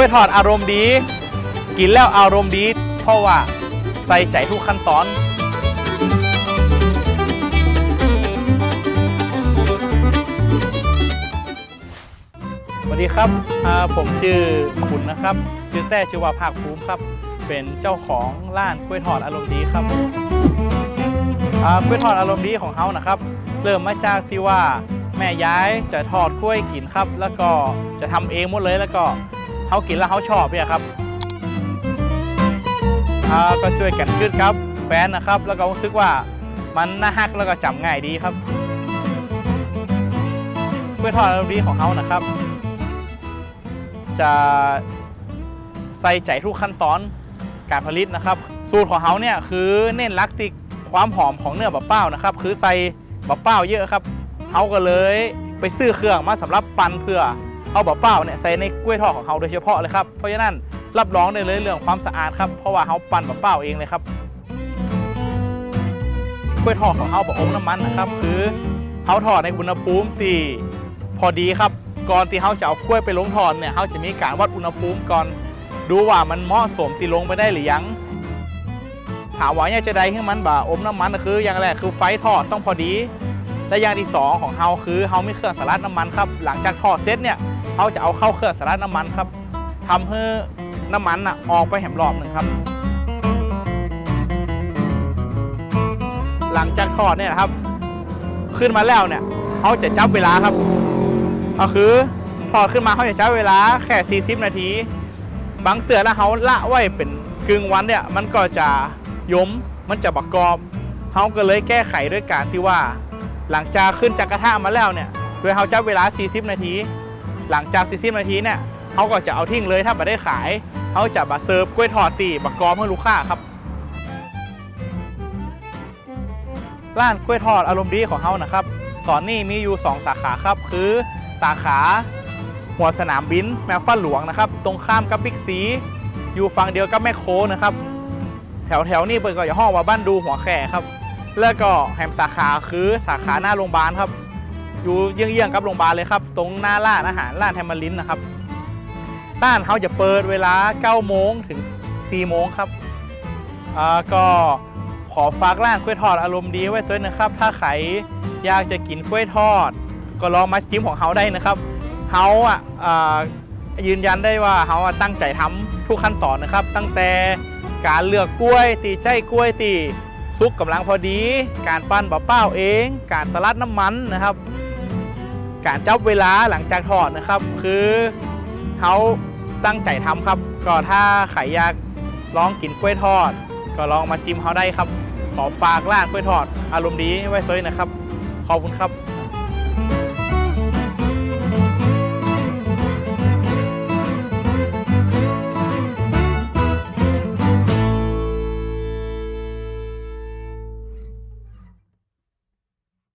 ล้วยทอดอารมณ์ดี กินแล้วอารมณ์ดี เพราะว่าใส่ใจทุกขั้นตอนสวัสดีครับผมชื่อขุนนะครับชื่อแต้ชื่อว่าภาคภูมิครับ เป็นเจ้าของร้านกล้วยทอดอารมณ์ดีครับกล้วยทอดอารมณ์ดีของเขานะครับ เริ่มมาจากที่ว่าแม่ย้ายจะทอดกล้วยกินครับ แล้วก็จะทำเองหมดเลยแล้วก็ เขากินแล้วเขาชอบเนี่ยครับอ่าก็ช่วยกันขึ้นครับแฟนนะครับ แล้วก็รู้สึกว่ามันน่าฮักแล้วก็จำง่ายดีครับกล้วยทอดอารมณ์ดีของเขานะครับ จะใส่ใจทุกขั้นตอนการผลิตนะครับ สูตรของเขาเนี่ยคือเน้นรักติดความหอมของเนื้อบะเป้านะครับ คือใส่บะเป้าเยอะครับเขาก็เลยไปซื้อเครื่องมาสำหรับปั่นเพื่อ เอาบะเป้าเนี่ยใส่ในกล้วยทอดของเขาโดยเฉพาะเลยครับ เพราะฉะนั้นรับรองได้เลยเรื่องความสะอาดครับ เพราะว่าเขาปั่นบะเป้าเองเลยครับ กล้วยทอดของเขาบะอมน้ำมันนะครับ คือเขาทอดในอุณหภูมิที่พอดีครับ ก่อนที่เขาจะเอากล้วยไปลงทอดเนี่ยเขาจะมีการวัดอุณหภูมิก่อน ดูว่ามันเหมาะสมที่ลงไปได้หรือยังถามว่าอยากจะได้ให้มันบ่าอมน้ำมันก็คืออย่างแรกคือไฟทอดต้องพอดี และอย่างที่สองของเฮาคือเฮามีเครื่องสลัดน้ำมันครับหลังจากทอดเสร็จเนี่ยเขาจะเอาเข้าเครื่องสลัดน้ำมันครับทำให้น้ำมันน่ะออกไปแหมรอบหนึ่งครับ หลังจากทอดเนี่ยนะครับ ขึ้นมาแล้วเนี่ยเขาจะจับเวลาครับก็คือพอขึ้นมาเขาจะใช้เวลาแค่ 40 นาทีบางเตือนแล้วเขาละไว้เป็นกึ่งวันเนี่ยมันก็จะยมมันจะบักกรอบเขาก็เลยแก้ไขด้วยการที่ว่า หลังจากขึ้นจากกระทะมาแล้วเนี่ยโดยเขาจับเวลา 40 นาที หลังจาก 40 นาทีเนี่ยเขาก็จะเอาทิ้งเลยถ้าไม่ได้ขายเขาจะมาเสิร์ฟกล้วยทอดตีบักกรอบให้ลูกค้าครับร้านกล้วยทอดอารมณ์ดีของเขานะครับ ตอนนี้มีอยู่ 2 สาขาครับ คือสาขาหัวสนามบินแมวฟ้าหลวงนะครับ ตรงข้ามกับบิ๊กซี อยู่ฝั่งเดียวกับแม่โคนะครับ แถวแถวๆนี้เปิดก็อย่าห้องว่าบ้านดูหัวแข่ครับ แล้วก็แฮมสาขาคือสาขาหน้าโรงพยาบาลครับ อยู่เยื้องๆกับโรงพยาบาลเลยครับ ตรงหน้าร้านอาหารร้านแทมมารินนะครับร้านเขาจะเปิดเวลา9โมงถึง4โมงครับอ่าก็ขอฝากร้านกล้วยทอดอารมณ์ดีไว้ด้วยนะครับ ถ้าใครอยากจะกินกล้วยทอด ก็ลองมาจิ้มของเขาได้นะครับเขาอะยืนยันได้ว่าเขาตั้งใจทำทุกขั้นตอนนะครับ ตั้งแต่การเลือกกล้วยตีใจกล้วยตี ซุกกำลังพอดี การปั้นบะเป้าเอง การสลัดน้ำมันนะครับ การจับเวลาหลังจากทอดนะครับ คือเขาตั้งใจทำครับ ก็ถ้าใครอยากลองกินกล้วยทอด ก็ลองมาจิ้มเขาได้ครับขอฝากร้านกล้วยทอด อารมณ์ดีไว้ซวยนะครับ ขอบคุณครับ